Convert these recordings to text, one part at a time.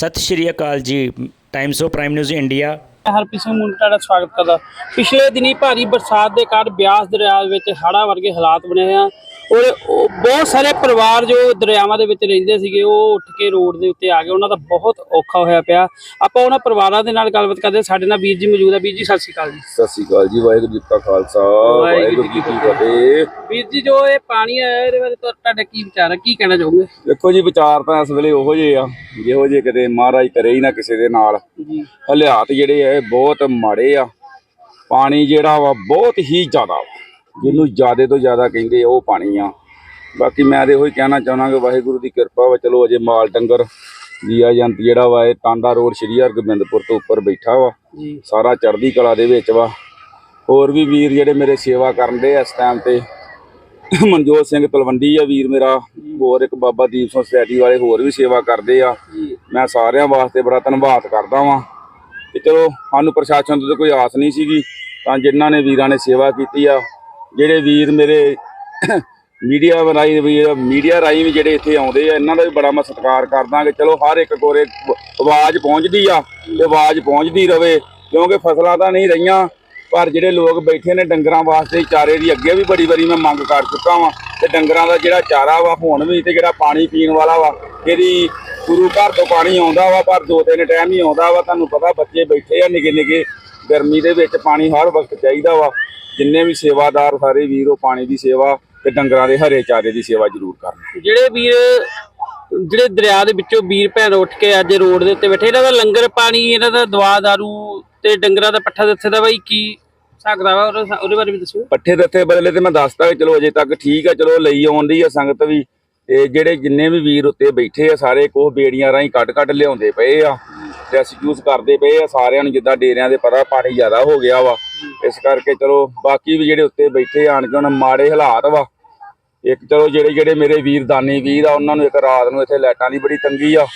ਸਤਿ ਸ਼੍ਰੀ ਅਕਾਲ ਜੀ Times of Prime News India Harpreet Singh ਮੁੰਡਾ ਦਾ ਸਵਾਗਤ ਕਰਦਾ। ਪਿਛਲੇ ਦਿਨੀ ਭਾਰੀ ਬਰਸਾਤ ਦੇ ਕਾਰਨ ਬਿਆਸ ਦਰਿਆ ਵਿੱਚ ਹੜ੍ਹਾਂ ਵਰਗੇ ਹਾਲਾਤ ਬਣੇ ਹੋਏ ਆ। ਔਰ ਬਹੁਤ ਸਾਰੇ ਪਰਿਵਾਰ ਜੋ ਦਰਿਆਵਾਂ ਦੇ ਵਿੱਚ ਰਹਿੰਦੇ ਸੀਗੇ ਉਹ ਉੱਠ ਕੇ ਰੋਡ ਦੇ ਉੱਤੇ ਆ ਗਏ। ਉਹਨਾਂ ਦਾ ਬਹੁਤ ਔਖਾ ਹੋਇਆ ਪਿਆ। ਆਪਾਂ ਉਹਨਾਂ ਪਰਿਵਾਰਾਂ ਦੇ ਨਾਲ ਗੱਲਬਾਤ ਕਰਦੇ ਹਾਂ। ਸਾਡੇ ਨਾਲ ਵੀਰ ਜੀ ਮੌਜੂਦ ਹੈ। ਵੀਰ ਜੀ ਸਤਿ ਸ਼੍ਰੀ ਅਕਾਲ ਜੀ। ਸਤਿ ਸ਼੍ਰੀ ਅਕਾਲ ਜੀ। ਵਾਹਿਗੁਰੂ ਜੀ ਕਾ ਖਾਲਸਾ। ਵਾਹਿਗੁਰੂ ਜੀ ਕੀ ਫਤਿਹ। ਵੀਰ ਜੀ ਜੋ ਇਹ ਪਾਣੀ ਆਇਆ ਇਹਦੇ ਬਾਰੇ ਤੁਹਾ- ਤੁਹਾਡਾ ਕੀ ਵਿਚਾਰ ਹੈ? ਕੀ ਕਹਿਣਾ ਚਾਹੋਗੇ? ਦੇਖੋ ਜੀ ਵਿਚਾਰ ਤਾਂ ਇਸ ਵੇਲੇ ਉਹੋ ਜਿਹੇ ਆ। ਜਿਹੋ ਜਿਹੇ ਕਿਤੇ ਮਹਾਰਾਜ ਕਰੇ ਹੀ ਨਾ ਕਿਸੇ ਦੇ ਨਾਲ। ਜੀ। ਹਾਲਾਤ ਜਿਹੜੇ ਆ ਇਹ ਬਹੁਤ ਮਾੜੇ ਆ। ਪਾਣੀ ਜਿਹੜਾ ਵਾ ਬਹੁਤ ਹੀ ਜ਼ਿਆਦਾ ਵਾ। ਜਿਹਨੂੰ ਜ਼ਿਆਦੇ ਤੋਂ ਜ਼ਿਆਦਾ ਕਹਿੰਦੇ ਆ ਉਹ ਪਾਣੀ ਆ। ਬਾਕੀ ਮੈਂ ਤੇ ਉਹੀ ਕਹਿਣਾ ਚਾਹੁੰਦਾ ਕਿ ਵਾਹਿਗੁਰੂ ਦੀ ਕਿਰਪਾ ਵਾ ਚਲੋ ਅਜੇ ਮਾਲ ਡੰਗਰ ਜੀਆ ਜੰਤ ਜਿਹੜਾ ਵਾ ਇਹ ਟਾਂਡਾ ਰੋਡ ਸ਼੍ਰੀ ਹਰਗੋਬਿੰਦਪੁਰ ਤੋਂ ਉੱਪਰ ਬੈਠਾ ਵਾ। ਸਾਰਾ ਚੜ੍ਹਦੀ ਕਲਾ ਦੇ ਵਿੱਚ ਵਾ। ਹੋਰ ਵੀ ਵੀਰ ਜਿਹੜੇ ਮੇਰੇ ਸੇਵਾ ਕਰਨ ਦੇ ਇਸ ਟਾਈਮ ਤੇ ਮਨਜੋਤ ਸਿੰਘ ਤਲਵੰਡੀ ਆ ਵੀਰ ਮੇਰਾ ਹੋਰ ਇੱਕ ਬਾਬਾ ਦੀਪ ਸਿੰਘ ਸੋਸਾਇਟੀ ਵਾਲੇ ਹੋਰ ਵੀ ਸੇਵਾ ਕਰਦੇ ਆ। ਮੈਂ ਸਾਰਿਆਂ ਵਾਸਤੇ ਬੜਾ ਧੰਨਵਾਦ ਕਰਦਾ ਵਾਂ। ਤੇ ਚਲੋ ਸਾਨੂੰ ਪ੍ਰਸ਼ਾਸਨ ਤਾਂ ਕੋਈ ਆਸ ਨਹੀਂ ਸੀਗੀ ਤਾਂ ਜਿਨ੍ਹਾਂ ਨੇ ਵੀਰਾਂ ਨੇ ਸੇਵਾ ਕੀਤੀ ਆ ਜਿਹੜੇ ਵੀਰ ਮੇਰੇ ਮੀਡੀਆ ਰਾਹੀਂ ਵੀ, ਮੀਡੀਆ ਰਾਹੀਂ ਵੀ ਜਿਹੜੇ ਇੱਥੇ ਆਉਂਦੇ ਆ, ਇਹਨਾਂ ਦਾ ਵੀ ਬੜਾ ਮੈਂ ਸਤਿਕਾਰ ਕਰਦਾ ਕਿ ਚਲੋ ਹਰ ਇੱਕ ਕੋਰੇ ਆਵਾਜ਼ ਪਹੁੰਚਦੀ ਆ ਤੇ ਆਵਾਜ਼ ਪਹੁੰਚਦੀ ਰਵੇ, ਕਿਉਂਕਿ ਫਸਲਾਂ ਤਾਂ ਨਹੀਂ ਰਹੀਆਂ, ਪਰ ਜਿਹੜੇ ਲੋਕ ਬੈਠੇ ਨੇ ਡੰਗਰਾਂ ਵਾਸਤੇ, ਚਾਰੇ ਦੀ ਅੱਗੇ ਵੀ ਬੜੀ ਵਾਰੀ ਮੈਂ ਮੰਗ ਕਰ ਚੁੱਕਾ ਵਾਂ, ਤੇ ਡੰਗਰਾਂ ਦਾ ਜਿਹੜਾ ਚਾਰਾ ਵਾ, ਹੁਣ ਵੀ ਤੇ ਜਿਹੜਾ ਪਾਣੀ ਪੀਣ ਵਾਲਾ ਵਾ, ਇਹਦੀ ਗੁਰੂ ਘਰ ਤੋਂ ਪਾਣੀ ਆਉਂਦਾ ਵਾ, ਪਰ ਦੋ ਤਿੰਨ ਟਾਈਮ ਹੀ ਆਉਂਦਾ ਵਾ, ਤੁਹਾਨੂੰ ਪਤਾ ਬੱਚੇ ਬੈਠੇ ਆ ਨਿੱਕੇ ਨਿੱਕੇ ਗਰਮੀ ਦੇ ਵਿੱਚ ਪਾਣੀ ਹਰ ਵਕਤ ਚਾਹੀਦਾ ਵਾ। ਜਿੰਨੇ ਵੀ ਸੇਵਾਦਾਰ ਸਾਰੇ ਵੀਰ ਉਹ ਪਾਣੀ ਦੀ ਸੇਵਾ ਤੇ ਡੰਗਰਾਂ ਦੇ ਹਰੇ ਚਾਰੇ ਦੀ ਸੇਵਾ ਜ਼ਰੂਰ ਕਰਨ। ਜਿਹੜੇ ਵੀਰ ਜਿਹੜੇ ਦਰਿਆ ਦੇ ਵਿੱਚੋਂ ਵੀਰ ਭੈਣ ਉੱਠ ਕੇ ਅੱਜ ਰੋਡ ਦੇ ਉੱਤੇ ਬੈਠੇ ਇਹਨਾਂ ਦਾ ਲੰਗਰ ਪਾਣੀ ਇਹਨਾਂ ਦਾ ਦਵਾ ਦਾਰੂ ਤੇ ਡੰਗਰਾਂ ਦਾ ਪੱਠਾ ਦਿੱਥੇ ਦਾ ਬਾਈ ਕੀ ਸਕਦਾ ਵਾ ਉਹਦੇ? ਬਾਰੇ ਵੀ ਦੱਸਿਓ। ਪੱਠੇ ਦਿੱਤੇ ਬਦਲੇ ਤੇ ਮੈਂ ਦੱਸਦਾ ਕਿ ਚਲੋ ਅਜੇ ਤੱਕ ਠੀਕ ਆ ਚਲੋ ਲਈ ਆਉਂਦੀ ਆ ਸੰਗਤ ਵੀ। ਤੇ ਜਿਹੜੇ ਜਿੰਨੇ ਵੀ ਵੀਰ ਉੱਤੇ ਬੈਠੇ ਆ ਸਾਰੇ ਕੋਹ ਬੇੜੀਆਂ ਰਾਹੀਂ ਕੱਢ ਲਿਆਉਂਦੇ ਪਏ ਆ। ਰੈਸਕਿਊਜ਼ ਕਰਦੇ ਪਏ ਆ ਸਾਰਿਆਂ ਨੂੰ ਜਿੱਦਾਂ ਡੇਰਿਆਂ ਦੇ ਪਤਾ ਪਾਣੀ ਜ਼ਿਆਦਾ ਹੋ ਗਿਆ ਵਾ। ਇਸ ਕਰਕੇ ਚਲੋ ਬਾਕੀ ਵੀ ਜਿਹੜੇ ਉੱਤੇ ਬੈਠੇ ਆਣ ਕੇ ਉਹਨਾਂ ਮਾੜੇ ਹਾਲਾਤ ਵਾ। ਇੱਕ ਚਲੋ ਜਿਹੜੇ ਜਿਹੜੇ ਮੇਰੇ ਵੀਰ ਦਾਨੀ ਵੀਰ ਆ, ਉਹਨਾਂ ਨੂੰ ਇੱਕ ਰਾਤ ਨੂੰ ਇੱਥੇ ਲਾਈਟਾਂ ਦੀ ਬੜੀ ਤੰਗੀ ਆ।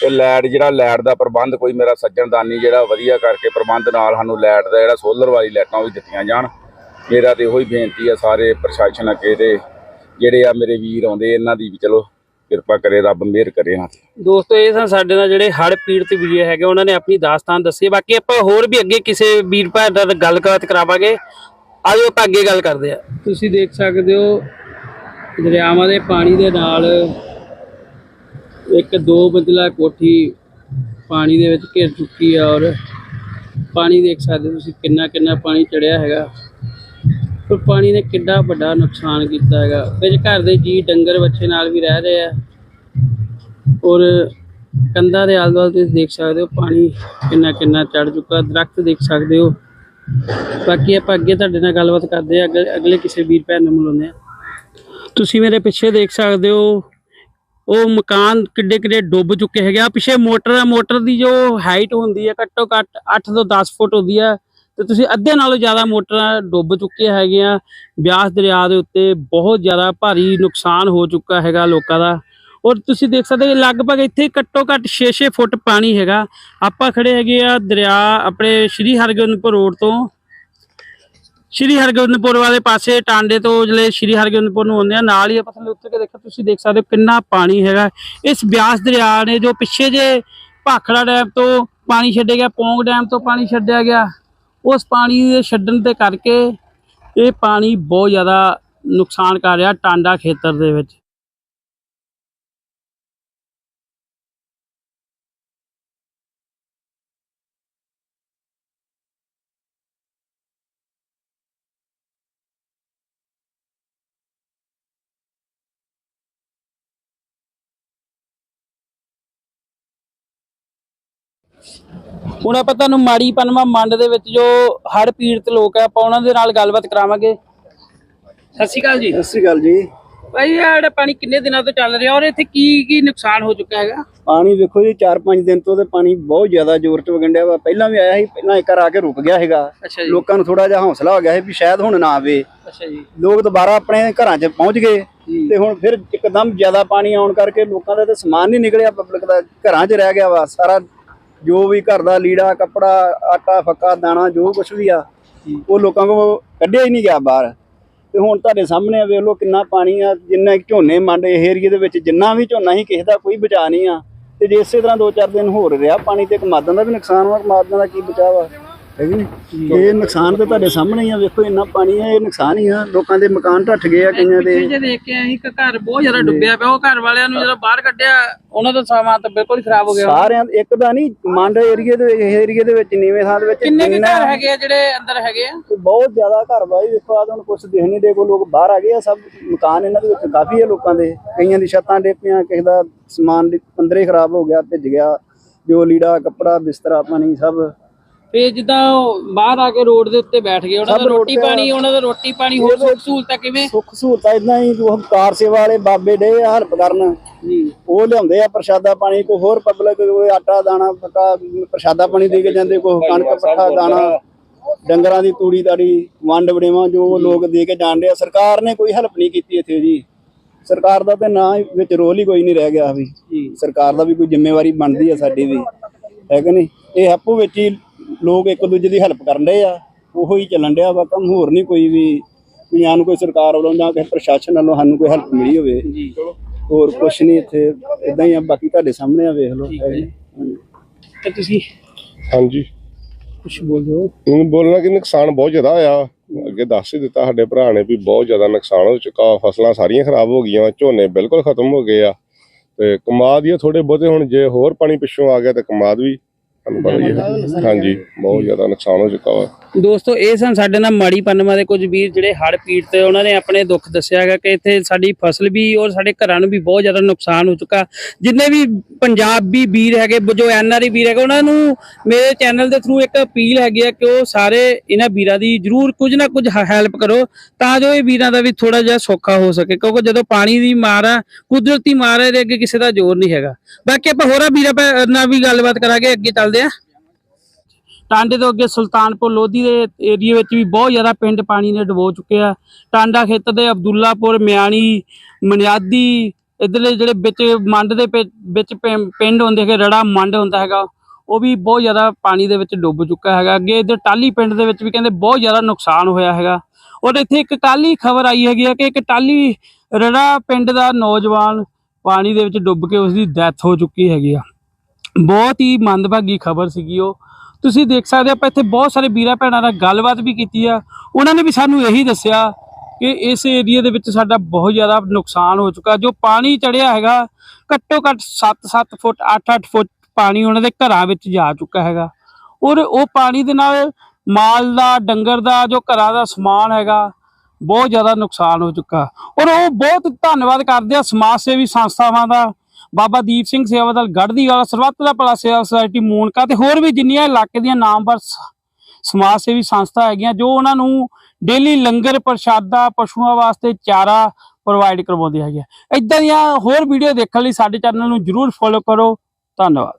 ਤੇ ਲਾਈਟ ਜਿਹੜਾ, ਲਾਈਟ ਦਾ ਪ੍ਰਬੰਧ ਕੋਈ ਮੇਰਾ ਸੱਜਣ ਦਾਨੀ ਜਿਹੜਾ ਵਧੀਆ ਕਰਕੇ ਪ੍ਰਬੰਧ ਨਾਲ ਸਾਨੂੰ ਲਾਈਟ ਦਾ ਜਿਹੜਾ ਸੋਲਰ ਵਾਲੀ ਲਾਈਟਾਂ ਉਹ ਵੀ ਦਿੱਤੀਆਂ ਜਾਣ। ਮੇਰਾ ਤੇ ਹੀ ਬੇਨਤੀ ਆ ਸਾਰੇ ਪ੍ਰਸ਼ਾਸਨ ਅੱਗੇ ਤੇ ਜਿਹੜੇ ਆ ਮੇਰੇ ਵੀਰ ਆਉਂਦੇ, ਇਹਨਾਂ ਦੀ ਵੀ ਚਲੋ ਕਿਰਪਾ ਕਰੇ ਰੱਬ ਮਿਹਰ ਕਰੇ ਤੇ ਦੋਸਤੋ ਇਹ ਸਨ ਸਾਡੇ ਨਾਲ ਜਿਹੜੇ ਹੜ੍ਹ ਪੀੜਤ ਵੀਰ ਹੈਗੇ ਉਹਨਾਂ ਨੇ ਆਪਣੀ ਦਾਸਤਾਨ ਦੱਸੀ। ਹੈ। ਬਾਕੀ ਆਪਾਂ ਹੋਰ ਵੀ ਅੱਗੇ ਕਿਸੇ ਵੀਰ ਭੈਣ ਨਾਲ ਗੱਲਬਾਤ ਕਰਾਵਾਂਗੇ। ਆਜੋ ਆਪਾਂ ਅੱਗੇ ਗੱਲ ਕਰਦੇ ਆ ਤੁਸੀਂ ਦੇਖ ਸਕਦੇ ਹੋ ਦਰਿਆਵਾਂ ਦੇ ਪਾਣੀ ਦੇ ਨਾਲ ਇੱਕ ਦੋ ਮੰਜ਼ਿਲਾ ਕੋਠੀ ਪਾਣੀ ਦੇ ਵਿੱਚ ਘਿਰ ਚੁੱਕੀ ਹੈ ਔਰ ਪਾਣੀ ਦੇਖ ਸਕਦੇ ਹੋ ਤੁਸੀਂ ਕਿੰਨਾ ਕਿੰਨਾ ਪਾਣੀ ਚੜਿਆ ਹੈਗਾ। ਪਰ ਪਾਣੀ ਨੇ ਕਿੱਡਾ ਵੱਡਾ ਨੁਕਸਾਨ ਕੀਤਾ ਹੈਗਾ। ਵਿੱਚ ਘਰ ਦੇ ਜੀ ਡੰਗਰ ਬੱਚੇ ਨਾਲ ਵੀ ਰਹਿ ਰਹੇ ਆ। ਔਰ ਕੰਧਾਂ ਦੇ ਆਲੇ ਦੁਆਲੇ ਤੁਸੀਂ ਦੇਖ ਸਕਦੇ ਹੋ, ਪਾਣੀ ਕਿੰਨਾ ਕਿੰਨਾ ਚੜ ਚੁੱਕਾ, ਦਰਖਤ ਦੇਖ ਸਕਦੇ ਹੋ। ਬਾਕੀ ਆਪਾਂ ਅੱਗੇ ਤੁਹਾਡੇ ਨਾਲ ਗੱਲਬਾਤ ਕਰਦੇ ਆ ਅਗਲੇ ਅਗਲੇ ਕਿਸੇ ਵੀਰ ਭੈਣ ਨੂੰ ਮਿਲਾਉਂਦੇ ਆ ਤੁਸੀਂ ਮੇਰੇ ਪਿੱਛੇ ਦੇਖ ਸਕਦੇ ਹੋ, ਉਹ ਮਕਾਨ ਕਿੱਡੇ ਕਿੱਡੇ ਡੁੱਬ ਚੁੱਕੇ ਹੈਗੇ ਆ। ਪਿੱਛੇ ਮੋਟਰ ਆ, ਮੋਟਰ ਦੀ ਜੋ ਹਾਈਟ ਹੁੰਦੀ ਹੈ ਘੱਟੋ ਘੱਟ 8 ਤੋਂ 10 ਫੁੱਟ ਹੁੰਦੀ ਹੈ ਤੇ ਤੁਸੀਂ ਅੱਧੇ ਨਾਲੋਂ ਜ਼ਿਆਦਾ ਮੋਟਰਾਂ ਡੁੱਬ ਚੁੱਕੇ ਹੈਗੀਆਂ। ਬਿਆਸ ਦਰਿਆ ਦੇ ਉੱਤੇ ਬਹੁਤ ਜ਼ਿਆਦਾ ਭਾਰੀ ਨੁਕਸਾਨ ਹੋ ਚੁੱਕਾ ਹੈਗਾ ਲੋਕਾਂ ਦਾ। ਔਰ ਤੁਸੀਂ ਦੇਖ ਸਕਦੇ ਹੋ, ਲਗਭਗ ਇੱਥੇ ਘੱਟੋ ਘੱਟ 6-6 ਫੁੱਟ ਪਾਣੀ ਹੈਗਾ। ਆਪਾਂ ਖੜੇ ਹੈਗੇ ਆ ਦਰਿਆ ਆਪਣੇ ਸ਼੍ਰੀ ਹਰਗੋਬਿੰਦਪੁਰ ਰੋਡ ਤੋਂ। ਸ਼੍ਰੀ ਹਰਗੋਬਿੰਦਪੁਰ ਵਾਲੇ ਪਾਸੇ, ਟਾਂਡੇ ਤੋਂ ਜਿਹੜੇ ਸ਼੍ਰੀ ਹਰਗੋਬਿੰਦਪੁਰ ਨੂੰ ਆਉਂਦੇ ਆ, ਨਾਲ ਹੀ ਆਪਾਂ ਥੱਲੇ ਉੱਤਰ ਕੇ ਦੇਖੋ, ਤੁਸੀਂ ਦੇਖ ਸਕਦੇ ਹੋ ਕਿੰਨਾ ਪਾਣੀ ਹੈਗਾ। ਇਸ ਬਿਆਸ ਦਰਿਆ ਨੇ ਜੋ ਪਿੱਛੇ ਜੇ ਭਾਖੜਾ ਡੈਮ ਤੋਂ ਪਾਣੀ ਛੱਡਿਆ ਗਿਆ, ਪੌਂਗ ਡੈਮ ਤੋਂ ਪਾਣੀ ਛੱਡਿਆ ਗਿਆ ਉਸ ਪਾਣੀ ਦੇ ਛੱਡਣ ਦੇ ਕਰਕੇ ਇਹ ਪਾਣੀ ਬਹੁਤ ਜ਼ਿਆਦਾ ਨੁਕਸਾਨ ਕਰ ਰਿਹਾ ਟਾਂਡਾ ਖੇਤਰ ਦੇ ਵਿੱਚ। ਹੁਣ ਆਪਾਂ ਤੁਹਾਨੂੰ ਮਾੜੀ ਪਨਵਾ ਮੰਡ ਦੇ ਵਿੱਚ ਜੋ ਹੜ੍ਹ ਪੀੜਤ ਲੋਕ ਆ ਆਪਾਂ ਉਹਨਾਂ ਦੇ ਨਾਲ ਗੱਲਬਾਤ ਕਰਾਵਾਂਗੇ। ਸਤਿ ਸ਼੍ਰੀ ਅਕਾਲ ਜੀ। ਸਤਿ ਸ਼੍ਰੀ ਅਕਾਲ ਜੀ। ਭਾਈ ਇਹ ਜਿਹੜਾ ਪਾਣੀ ਕਿੰਨੇ ਦਿਨਾਂ ਤੋਂ ਚੱਲ ਰਿਹਾ ਔਰ ਇੱਥੇ ਕੀ ਕੀ ਨੁਕਸਾਨ ਹੋ ਚੁੱਕਾ ਹੈਗਾ? ਪਾਣੀ ਵੇਖੋ ਜੀ 4-5 ਦਿਨ ਤੋਂ ਤੇ ਪਾਣੀ ਬਹੁਤ ਜ਼ਿਆਦਾ ਜ਼ੋਰ ਚ ਵਗਣ ਡਿਆ ਵਾ। ਪਹਿਲਾਂ ਵੀ ਆਇਆ ਸੀ ਪਹਿਲਾਂ ਇੱਕ ਵਾਰ ਆ ਕੇ ਰੁਕ ਗਿਆ ਹੈਗਾ ਅੱਛਾ ਜੀ। ਲੋਕਾਂ ਨੂੰ ਥੋੜਾ ਜਿਹਾ ਹੌਸਲਾ ਹੋ ਗਿਆ ਸੀ ਵੀ ਸ਼ਾਇਦ ਹੁਣ ਨਾ ਆਵੇ। ਅੱਛਾ ਜੀ। ਲੋਕ ਦੁਬਾਰਾ ਆਪਣੇ ਘਰਾਂ 'ਚ ਪਹੁੰਚ ਗਏ ਤੇ ਹੁਣ ਫਿਰ ਇੱਕਦਮ ਜ਼ਿਆਦਾ ਪਾਣੀ ਆਉਣ ਕਰਕੇ ਲੋਕਾਂ ਦਾ ਤੇ ਸਮਾਨ ਨਹੀਂ ਨਿਕਲਿਆ ਪਬਲਿਕ ਦਾ ਘਰਾਂ 'ਚ ਰਹਿ ਗਿਆ ਵਾ। ਸਾਰਾ ਜੋ ਵੀ ਘਰ ਦਾ ਲੀੜਾ ਕੱਪੜਾ ਆਟਾ ਫੱਕਾ ਦਾਣਾ ਜੋ ਕੁਝ ਵੀ ਆ ਉਹ ਲੋਕਾਂ ਕੋ ਕੱਢਿਆ ਹੀ ਨਹੀਂ ਗਿਆ ਬਾਹਰ। ਤੇ ਹੁਣ ਤੁਹਾਡੇ ਸਾਹਮਣੇ ਆ ਵੇਖ ਲਓ ਕਿੰਨਾ ਪਾਣੀ ਆ ਜਿੰਨਾ ਝੋਨੇ ਮੰਡ ਇਹ ਏਰੀਏ ਦੇ ਵਿੱਚ ਜਿੰਨਾ ਵੀ ਝੋਨਾ ਸੀ ਕਿਸੇ ਦਾ ਕੋਈ ਬਚਾ ਨਹੀਂ ਆ। ਤੇ ਜੇ ਇਸੇ ਤਰ੍ਹਾਂ ਦੋ ਚਾਰ ਦਿਨ ਹੋਰ ਰਿਹਾ ਪਾਣੀ ਤੇ ਕਮਾਦਾਂ ਦਾ ਵੀ ਨੁਕਸਾਨ ਵਾ ਕਮਾਦਾਂ ਦਾ ਕੀ ਬਚਾਅ ਵਾ? ਹੈ ਕਿ ਨਹੀਂ ਇਹ ਨੁਕਸਾਨ ਤੇ ਤੁਹਾਡੇ ਸਾਹਮਣੇ ਹੀ ਆ ਵੇਖੋ ਇੰਨਾ ਪਾਣੀ ਹੈ ਇਹ ਨੁਕਸਾਨ ਹੀ ਆ। ਲੋਕਾਂ ਦੇ ਮਕਾਨ ਢੱਠ ਗਏ ਆ ਕਈਆਂ ਦੇ। ਪਿੱਛੇ ਦੇਖ ਕੇ ਇੱਕ ਘਰ ਬਹੁਤ ਜ਼ਿਆਦਾ ਡੁੱਬਿਆ ਪਿਆ ਉਹ ਘਰ ਵਾਲਿਆਂ ਨੂੰ ਜਦੋਂ ਬਾਹਰ ਕੱਢਿਆ ਉਹਨਾਂ ਦਾ ਸਮਾਂ ਤਾਂ ਬਿਲਕੁਲ ਹੀ ਖਰਾਬ ਹੋ ਗਿਆ। ਸਾਰਿਆਂ ਇੱਕ ਦਾ ਨਹੀਂ ਮੰਡ ਏਰੀਏ ਦੇ ਏਰੀਏ ਦੇ ਵਿੱਚ ਨੀਵੇਂ ਥਾਂ ਦੇ ਵਿੱਚ ਕਿੰਨੇ ਕੁ ਘਰ ਹੈਗੇ ਆ ਜਿਹੜੇ ਅੰਦਰ ਹੈਗੇ ਆ? ਬਹੁਤ ਜ਼ਿਆਦਾ ਘਰ ਬਾਈ ਵੇਖੋ ਆ ਹੁਣ ਕੁਝ ਦਿਖ ਨਹੀਂ ਦੇ ਕੋ ਲੋਕ ਬਾਹਰ ਆ ਗਏ ਆ ਸਭ ਮਕਾਨ ਇਹਨਾਂ ਦੇ ਵਿੱਚ ਕਾਫੀ ਹੈ ਲੋਕਾਂ ਦੇ। ਕਈਆਂ ਦੀ ਛੱਤਾਂ ਡੇਪੀਆਂ ਕਿਸੇ ਦਾ ਸਮਾਨ ਅੰਦਰੇ ਖਰਾਬ ਹੋ ਗਿਆ ਭਿੱਜ ਗਿਆ ਜੋ ਲੀੜਾ ਕੱਪੜਾ ਬਿਸਤਰਾ ਪਾਣੀ ਸਭ। ਫੇ ਜਿੱਦਾਂ ਉਹ ਬਾਹਰ ਆ ਕੇ ਰੋਡ ਦੇ ਉੱਤੇ ਬੈਠ ਗਏ ਉਹਨਾਂ ਦਾ ਸਭ ਰੋਡ ਰੋਟੀ ਤੇ- ਪਾਣੀ ਉਹਨਾਂ ਦਾ ਰੋਟੀ ਪਾਣੀ ਹੋਰ ਸੁੱਖ ਸਹੂਲਤਾਂ ਕਿਵੇਂ? ਸੁੱਖ ਸਹੂਲਤਾਂ ਇਦਾਂ ਹੀ ਜੋ ਕਾਰ ਸੇਵਾ ਵਾਲੇ ਬਾਬੇ ਡੇ ਹੈਲਪ ਕਰਨ। ਜੀ। ਉਹ ਲਿਆਉਂਦੇ ਆ ਪ੍ਰਸ਼ਾਦਾ ਪਾਣੀ ਕੋਈ ਹੋਰ ਪਬਲਿਕ ਕੋਈ ਆਟਾ ਦਾਣਾ ਫਕਾ ਪ੍ਰਸ਼ਾਦਾ ਪਾਣੀ ਦੇ ਕੇ ਜਾਂਦੇ ਕੋਈ ਕਣਕ ਪੱਠਾ ਦਾਣਾ ਡੰਗਰਾਂ ਦੀ ਤੂੜੀ ਤਾੜੀ ਵੰਡ ਵੜੇਵਾਂ ਜੋ ਲੋਕ ਦੇ ਕੇ ਜਾਂਦੇ ਆ ਸਰਕਾਰ ਨੇ ਕੋਈ ਹੈਲਪ ਨਹੀਂ ਕੀਤੀ ਇੱਥੇ ਜੀ। ਸਰਕਾਰ ਦਾ ਤੇ ਨਾ ਹੀ ਵਿੱਚ ਰੋਲ ਹੀ ਕੋਈ ਨਹੀਂ ਰਹਿ ਗਿਆ ਵੀ। ਜੀ। ਸਰਕਾਰ ਦਾ ਵੀ ਕੋਈ ਜ਼ਿੰਮੇਵਾਰੀ ਬਣਦੀ ਆ ਸਾਡੀ ਵੀ। ਹੈ ਕਿ ਨਹੀਂ? ਇਹ ਆਪੋ ਵਿੱਚ ਹੀ ਲੋਕ ਇੱਕ ਦੂਜੇ ਦੀ ਹੈਲਪ ਕਰਨ ਡਏ ਆ। ਉਹੋ ਹੀ ਚੱਲਣ ਡਿਆ ਵਾ ਕੰਮ ਹੋਰ ਨਹੀਂ ਕੋਈ ਵੀ ਸਾਨੂੰ ਕੋਈ ਸਰਕਾਰ ਵੱਲੋਂ ਜਾਂ ਕਿਸੇ ਪ੍ਰਸ਼ਾਸਨ ਵੱਲੋਂ ਸਾਨੂੰ ਕੋਈ ਹੈਲਪ ਮਿਲੀ ਹੋਵੇ। ਜੀ। ਹੋਰ ਕੁਛ ਨਹੀਂ ਇੱਥੇ ਇਦਾਂ ਹੀ ਆ ਬਾਕੀ ਤੁਹਾਡੇ ਸਾਹਮਣੇ ਆ ਵੇਖ ਲਓ। ਜੀ। ਤੇ ਤੁਸੀਂ ਹਾਂਜੀ। ਕੁਝ ਬੋਲ ਦਿਓ ਹੁਣ ਬੋਲਣਾ ਕਿ ਨੁਕਸਾਨ ਬਹੁਤ ਜ਼ਿਆਦਾ ਹੋਇਆ। ਅੱਗੇ ਦੱਸ ਹੀ ਦਿੱਤਾ ਸਾਡੇ ਭਰਾ ਨੇ ਵੀ ਬਹੁਤ ਜ਼ਿਆਦਾ ਨੁਕਸਾਨ ਹੋ ਚੁੱਕਾ ਫਸਲਾਂ ਸਾਰੀਆਂ ਖਰਾਬ ਹੋ ਗਈਆਂ ਝੋਨੇ ਬਿਲਕੁਲ ਖਤਮ ਹੋ ਗਏ ਆ। ਤੇ ਕਮਾਦ ਹੀ ਆ ਥੋੜੇ ਬਹੁਤੇ ਹੁਣ ਜੇ ਹੋਰ ਪਾਣੀ ਪਿੱਛੋਂ ਆ ਗਿਆ ਤੇ ਕਮਾਦ ਵੀ ਤੁਹਾਨੂੰ ਪਤਾ ਹੀ ਹੈ। ਹਾਂਜੀ ਬਹੁਤ ਜ਼ਿਆਦਾ ਨੁਕਸਾਨ ਹੋ ਚੁੱਕਾ ਵਾ। ਦੋਸਤੋ ਇਹ ਸਨ ਸਾਡੇ ਨਾਲ ਮਾੜੀ ਪੰਨਮਾ ਦੇ ਕੁਝ ਵੀਰ ਜਿਹੜੇ ਹੜ੍ਹ ਪੀੜਤ ਤੇ ਉਹਨਾਂ ਨੇ ਆਪਣੇ ਦੁੱਖ ਦੱਸਿਆ ਹੈਗਾ ਕਿ ਇੱਥੇ ਸਾਡੀ ਫਸਲ ਵੀ ਔਰ ਸਾਡੇ ਘਰਾਂ ਨੂੰ ਵੀ ਬਹੁਤ ਜ਼ਿਆਦਾ ਨੁਕਸਾਨ ਹੋ ਚੁੱਕਾ। ਜਿੰਨੇ ਵੀ ਪੰਜਾਬੀ ਵੀਰ ਹੈਗੇ ਜੋ ਐਨਆਰਆਈ ਵੀਰ ਹੈਗੇ ਉਹਨਾਂ ਨੂੰ ਮੇਰੇ ਚੈਨਲ ਦੇ ਥਰੂ ਇੱਕ ਅਪੀਲ ਹੈਗੀ ਹੈ ਕਿ ਉਹ ਸਾਰੇ ਇਹਨਾਂ ਵੀਰਾਂ ਦੀ ਜਰੂਰ ਕੁਝ ਨਾ ਕੁਝ ਹੈਲਪ ਕਰੋ ਤਾਂ ਜੋ ਇਹ ਵੀਰਾਂ ਦਾ ਵੀ ਥੋੜਾ ਜਿਹਾ ਸੌਖਾ ਹੋ ਸਕੇ। ਕਿਉਂਕਿ ਜਦੋਂ ਪਾਣੀ ਦੀ ਮਾਰ ਆ ਕੁਦਰਤੀ ਮਾਰ ਹੈ ਇਹਦੇ ਅੱਗੇ ਕਿਸੇ ਦਾ ਜ਼ੋਰ ਨਹੀਂ ਹੈਗਾ। ਬਾਕੀ ਆਪਾਂ ਹੋਰਾਂ ਵੀਰਾਂ ਪੈ- ਨਾਲ ਵੀ ਗੱਲਬਾਤ ਕਰਾਂਗੇ ਅੱਗੇ ਚੱਲਦੇ ਆ। ਟਾਂਡੇ ਤੋਂ ਅੱਗੇ ਸੁਲਤਾਨਪੁਰ ਲੋਧੀ ਦੇ ਏਰੀਆ ਵਿੱਚ ਵੀ ਬਹੁਤ ਜ਼ਿਆਦਾ ਪਿੰਡ ਪਾਣੀ ਨੇ ਡੁਬੋ ਚੁੱਕੇ ਆ। ਟਾਂਡਾ ਖੇਤਰ ਦੇ ਅਬਦੁੱਲਾਪੁਰ, ਮਿਆਣੀ, ਮਨਿਆਦੀ, ਇਧਰਲੇ ਜਿਹੜੇ ਵਿੱਚ ਮੰਡ ਦੇ ਪਿ- ਵਿੱਚ ਪਿੰਡ ਹੁੰਦੇ ਹੈਗੇ, ਰੜਾ ਮੰਡ ਹੁੰਦਾ ਹੈਗਾ, ਉਹ ਵੀ ਬਹੁਤ ਜ਼ਿਆਦਾ ਪਾਣੀ ਦੇ ਵਿੱਚ ਡੁੱਬ ਚੁੱਕਾ ਹੈਗਾ। ਅੱਗੇ ਇਧਰ ਟਾਲੀ ਪਿੰਡ ਦੇ ਵਿੱਚ ਵੀ ਕਹਿੰਦੇ ਬਹੁਤ ਜ਼ਿਆਦਾ ਨੁਕਸਾਨ ਹੋਇਆ ਹੈਗਾ। ਔਰ ਇੱਥੇ ਇੱਕ ਕੱਲ੍ਹ ਹੀ ਖਬਰ ਆਈ ਹੈਗੀ ਆ ਕਿ ਇੱਕ ਟਾਲੀ ਰੜਾ ਪਿੰਡ ਦਾ ਨੌਜਵਾਨ ਪਾਣੀ ਦੇ ਵਿੱਚ ਡੁੱਬ ਕੇ ਉਸ ਦੀ ਡੈਥ ਹੋ ਚੁੱਕੀ ਹੈਗੀ ਆ। ਬਹੁਤ ਹੀ ਮੰਦਭਾਗੀ ਖਬਰ ਸੀਗੀ ਉਹ। ਤੁਸੀਂ ਦੇਖ ਸਕਦੇ ਹੋ, ਆਪਾਂ ਇੱਥੇ ਬਹੁਤ ਸਾਰੇ ਵੀਰਾਂ ਭੈਣਾਂ ਨਾਲ ਗੱਲਬਾਤ ਵੀ ਕੀਤੀ ਆ। ਉਹਨਾਂ ਨੇ ਵੀ ਸਾਨੂੰ ਇਹੀ ਦੱਸਿਆ ਕਿ ਇਸ ਏਰੀਆ ਦੇ ਵਿੱਚ ਸਾਡਾ ਬਹੁਤ ਜ਼ਿਆਦਾ ਨੁਕਸਾਨ ਹੋ ਚੁੱਕਾ। ਜੋ ਪਾਣੀ ਚੜਿਆ ਹੈਗਾ, ਘੱਟੋ ਘੱਟ 7-7 ਫੁੱਟ 8-8 ਫੁੱਟ ਪਾਣੀ ਉਹਨਾਂ ਦੇ ਘਰਾਂ ਵਿੱਚ ਜਾ ਚੁੱਕਾ ਹੈਗਾ। ਔਰ ਉਹ ਪਾਣੀ ਦੇ ਨਾਲ ਮਾਲ ਦਾ, ਡੰਗਰ ਦਾ, ਜੋ ਘਰਾਂ ਦਾ ਸਮਾਨ ਹੈਗਾ, ਬਹੁਤ ਜ਼ਿਆਦਾ ਨੁਕਸਾਨ ਹੋ ਚੁੱਕਾ। ਔਰ ਉਹ ਬਹੁਤ ਧੰਨਵਾਦ ਕਰਦੇ ਆ ਸਮਾਜ ਸੇਵੀ ਸੰਸਥਾਵਾਂ ਦਾ ਬਾਬਾ ਦੀਪ ਸਿੰਘ ਸੇਵਾ ਦਲ ਗੜ੍ਹਦੀ ਵਾਲਾ ਸਰਬੱਤ ਦਾ ਭਲਾ ਸੇਵਾ ਸੁਸਾਇਟੀ ਮੂਨਕਾ ਤੇ ਹੋਰ ਵੀ ਜਿੰਨੀਆਂ ਇਲਾਕੇ ਦੀਆਂ ਨਾਮਵਰ ਸਮਾਜ ਸੇਵੀ ਸੰਸਥਾ ਹੈਗੀਆਂ, ਜੋ ਉਹਨਾਂ ਨੂੰ ਡੇਲੀ ਲੰਗਰ ਪ੍ਰਸ਼ਾਦਾ, ਪਸ਼ੂਆਂ ਵਾਸਤੇ ਚਾਰਾ ਪ੍ਰੋਵਾਈਡ ਕਰਵਾਉਂਦੇ ਹੈਗੇ ਇਦਾਂ ਦੀਆਂ ਹੋਰ ਵੀਡੀਓ ਦੇਖਣ ਲਈ ਸਾਡੇ ਚੈਨਲ ਨੂੰ ਜਰੂਰ ਫੋਲੋ ਕਰੋ। ਧੰਨਵਾਦ।